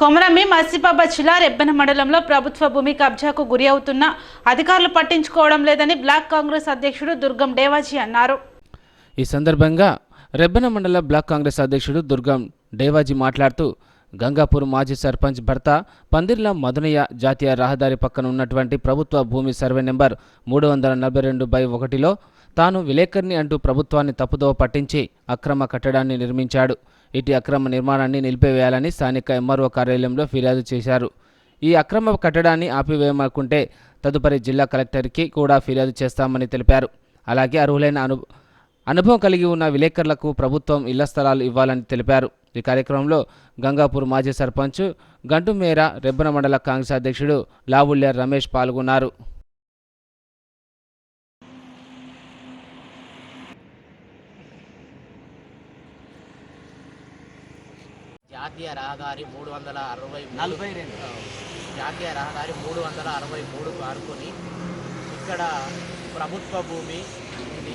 కొమరమ్మి మసిబాబాద్ జిల్లా రెబ్బెన మండలంలో ప్రభుత్వ భూమి కబ్జాకు గురి అవుతున్న అధికారులు పట్టించుకోవడం లేదని బ్లాక్ కాంగ్రెస్ అధ్యక్షుడు దుర్గం డేవాజీ అన్నారు. ఈ సందర్భంగా రెబ్బెన మండల బ్లాక్ కాంగ్రెస్ అధ్యక్షుడు దుర్గం డేవాజీ మాట్లాడుతూ గంగాపూర్ మాజీ సర్పంచ్ భర్త పందిర్ల మధునయ్య జాతీయ రహదారి పక్కన ఉన్నటువంటి ప్రభుత్వ భూమి సర్వే నెంబర్ మూడు వందల నలభై రెండు బై ఒకటిలో తాను విలేకరిని అంటూ ప్రభుత్వాన్ని తప్పుదోవ పట్టించి అక్రమ కట్టడాన్ని నిర్మించాడు. ఇటు అక్రమ నిర్మాణాన్ని నిలిపివేయాలని స్థానిక ఎంఆర్ఓ కార్యాలయంలో ఫిర్యాదు చేశారు. ఈ అక్రమ కట్టడాన్ని ఆపివేయమనుకుంటే తదుపరి జిల్లా కలెక్టర్కి కూడా ఫిర్యాదు చేస్తామని తెలిపారు. అలాగే అర్హులైన అను అనుభవం కలిగి ఉన్న విలేకరులకు ప్రభుత్వం ఇళ్ళ స్థలాలు ఇవ్వాలని తెలిపారు. ఈ కార్యక్రమంలో గంగాపూర్ మాజీ సర్పంచ్ గంటుమేర రెబ్బన మండల కాంగ్రెస్ అధ్యక్షుడు లావుల్య రమేష్ పాల్గొన్నారు. జాతీయ రహదారి మూడు వందల అరవై నలభై రెండు. జాతీయ రహదారి మూడు వందల అరవై మూడు ఆడుకొని ఇక్కడ ప్రభుత్వ భూమి ఉంది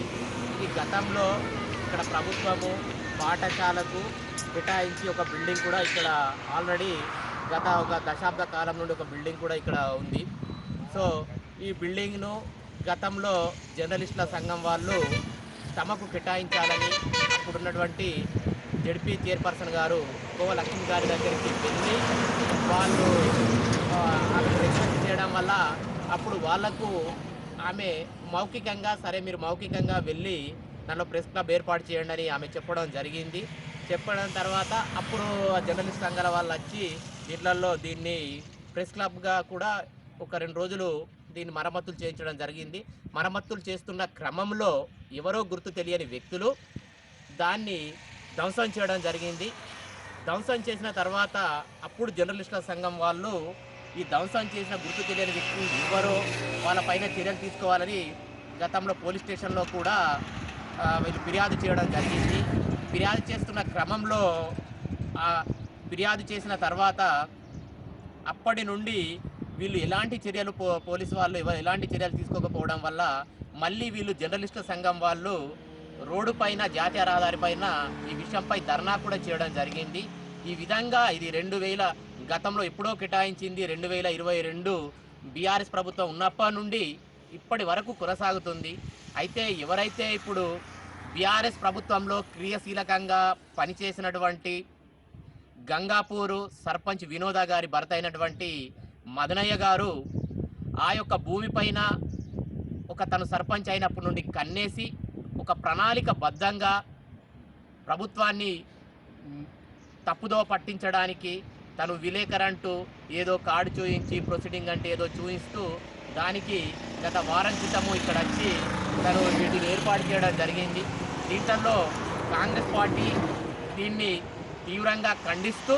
ఇది గతంలో ఇక్కడ ప్రభుత్వము పాఠశాలకు కేటాయించి ఒక బిల్డింగ్ కూడా ఇక్కడ ఆల్రెడీ గత ఒక దశాబ్ద కాలం నుండి ఒక బిల్డింగ్ కూడా ఇక్కడ ఉంది సో ఈ బిల్డింగ్ను గతంలో జర్నలిస్టుల సంఘం వాళ్ళు తమకు కేటాయించాలని అప్పుడున్నటువంటి జడ్పీ చైర్పర్సన్ గారు కోవ లక్ష్మి గారి దగ్గరికి వెళ్ళి వాళ్ళు ఆ, రిక్వెస్ట్ చేయడం వల్ల అప్పుడు వాళ్ళకు ఆమె మౌఖికంగా సరే మీరు మౌఖికంగా వెళ్ళి దానిలో ప్రెస్ క్లబ్ ఏర్పాటు చేయండి అని ఆమె చెప్పడం జరిగింది. చెప్పడం తర్వాత అప్పుడు జర్నలిస్ట్ సంఘాల వాళ్ళు వచ్చి వీళ్ళల్లో దీన్ని ప్రెస్ క్లబ్గా కూడా ఒక రెండు రోజులు దీన్ని మరమ్మతులు చేయించడం జరిగింది. మరమ్మతులు చేస్తున్న క్రమంలో ఎవరో గుర్తు తెలియని వ్యక్తులు దాన్ని ధ్వంసం చేయడం జరిగింది. ధ్వంసం చేసిన తర్వాత అప్పుడు జర్నలిస్టుల సంఘం వాళ్ళు ఈ ధ్వంసం చేసిన గుర్తు తెలియని వ్యక్తి ఎవరో వాళ్ళపైన చర్యలు తీసుకోవాలని గతంలో పోలీస్ స్టేషన్లో కూడా వీళ్ళు ఫిర్యాదు చేయడం జరిగింది. ఫిర్యాదు చేస్తున్న క్రమంలో ఫిర్యాదు చేసిన తర్వాత అప్పటి నుండి వీళ్ళు ఎలాంటి చర్యలు పో పోలీసు వాళ్ళు ఎలాంటి చర్యలు తీసుకోకపోవడం వల్ల మళ్ళీ వీళ్ళు జర్నలిస్టుల సంఘం వాళ్ళు రోడ్డు పైన జాతీయ రహదారి పైన ఈ విషయంపై ధర్నా కూడా చేయడం జరిగింది. ఈ విధంగా ఇది రెండు వేల గతంలో ఎప్పుడో కేటాయించింది. రెండు వేల ఇరవై రెండు బీఆర్ఎస్ ప్రభుత్వం ఉన్నప్పటి నుండి ఇప్పటి వరకు కొనసాగుతుంది. అయితే ఎవరైతే ఇప్పుడు బీఆర్ఎస్ ప్రభుత్వంలో క్రియాశీలకంగా పనిచేసినటువంటి గంగాపూరు సర్పంచ్ వినోద గారి భర్త అయినటువంటి మదనయ్య గారు ఆ యొక్క భూమిపైన ఒక తను సర్పంచ్ అయినప్పటి నుండి కన్నేసి ఒక ప్రణాళిక బద్ధంగా ప్రభుత్వాన్ని తప్పుదో పట్టించడానికి తను విలేకరంటూ ఏదో కార్డు చూయించి ప్రొసీడింగ్ అంటే ఏదో చూపిస్తూ దానికి గత వారం క్రితము ఇక్కడ వచ్చి తను వీటిని ఏర్పాటు చేయడం జరిగింది. దీంట్లో కాంగ్రెస్ పార్టీ దీన్ని తీవ్రంగా ఖండిస్తూ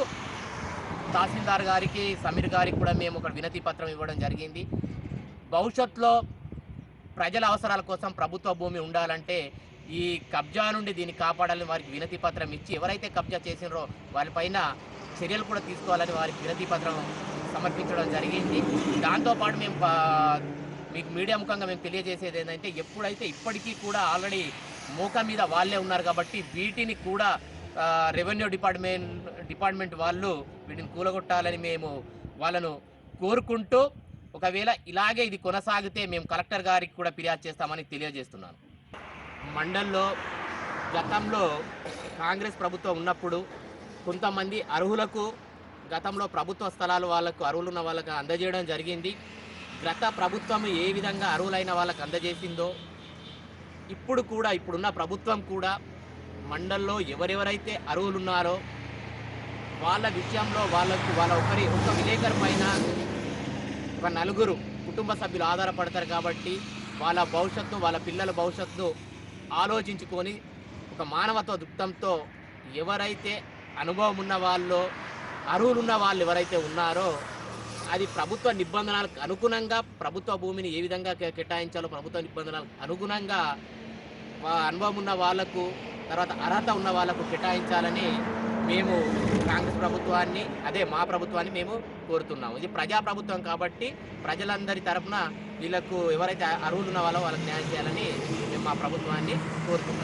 తహసీల్దార్ గారికి సమీర్ గారికి కూడా మేము ఒక వినతి పత్రం ఇవ్వడం జరిగింది. భవిష్యత్తులో ప్రజల అవసరాల కోసం ప్రభుత్వ భూమి ఉండాలంటే ఈ కబ్జా నుండి దీన్ని కాపాడాలని వారికి వినతి పత్రం ఇచ్చి ఎవరైతే కబ్జా చేసినారో వారిపైన చర్యలు కూడా తీసుకోవాలని వారికి వినతి పత్రం సమర్పించడం జరిగింది. దాంతోపాటు మేము మీకు మీడియా ముఖంగా మేము తెలియజేసేది ఏంటంటే ఎప్పుడైతే ఇప్పటికీ కూడా ఆల్రెడీ మోక మీద వాళ్ళే ఉన్నారు కాబట్టి వీటిని కూడా రెవెన్యూ డిపార్ట్మెంట్ డిపార్ట్మెంట్ వాళ్ళు వీటిని కూలగొట్టాలని మేము వాళ్ళను కోరుకుంటూ ఒకవేళ ఇలాగే ఇది కొనసాగితే మేము కలెక్టర్ గారికి కూడా ఫిర్యాదు చేస్తామని తెలియజేస్తున్నాను. మండల్లో గతంలో కాంగ్రెస్ ప్రభుత్వం ఉన్నప్పుడు కొంతమంది అర్హులకు గతంలో ప్రభుత్వ స్థలాలు వాళ్ళకు అర్హులు ఉన్న వాళ్ళకు అందజేయడం జరిగింది. గత ప్రభుత్వం ఏ విధంగా అర్హులైన వాళ్ళకు అందజేసిందో ఇప్పుడు కూడా ఇప్పుడున్న ప్రభుత్వం కూడా మండల్లో ఎవరెవరైతే అర్హులున్నారో వాళ్ళ విషయంలో వాళ్ళకు వాళ్ళ ఒకరి ఒక విలేకరు పైన ఒక నలుగురు కుటుంబ సభ్యులు ఆధారపడతారు కాబట్టి వాళ్ళ భవిష్యత్తు వాళ్ళ పిల్లల భవిష్యత్తు ఆలోచించుకొని ఒక మానవత్వ దృక్తంతో ఎవరైతే అనుభవం ఉన్న వాళ్ళు అర్హులున్న వాళ్ళు ఎవరైతే ఉన్నారో అది ప్రభుత్వ నిబంధనలకు అనుగుణంగా ప్రభుత్వ భూమిని ఏ విధంగా కేటాయించాలో ప్రభుత్వ నిబంధనలకు అనుగుణంగా వా- అనుభవం ఉన్న వాళ్ళకు తర్వాత అర్హత ఉన్న వాళ్ళకు కేటాయించాలని మేము కాంగ్రెస్ ప్రభుత్వాన్ని అదే మా ప్రభుత్వాన్ని మేము కోరుతున్నాము. ఇది ప్రజా ప్రభుత్వం కాబట్టి ప్రజలందరి తరఫున వీళ్ళకు ఎవరైతే అర్హులు ఉన్న వాళ్ళో వాళ్ళకి న్యాయం చేయాలని మేము మా ప్రభుత్వాన్ని కోరుతున్నాం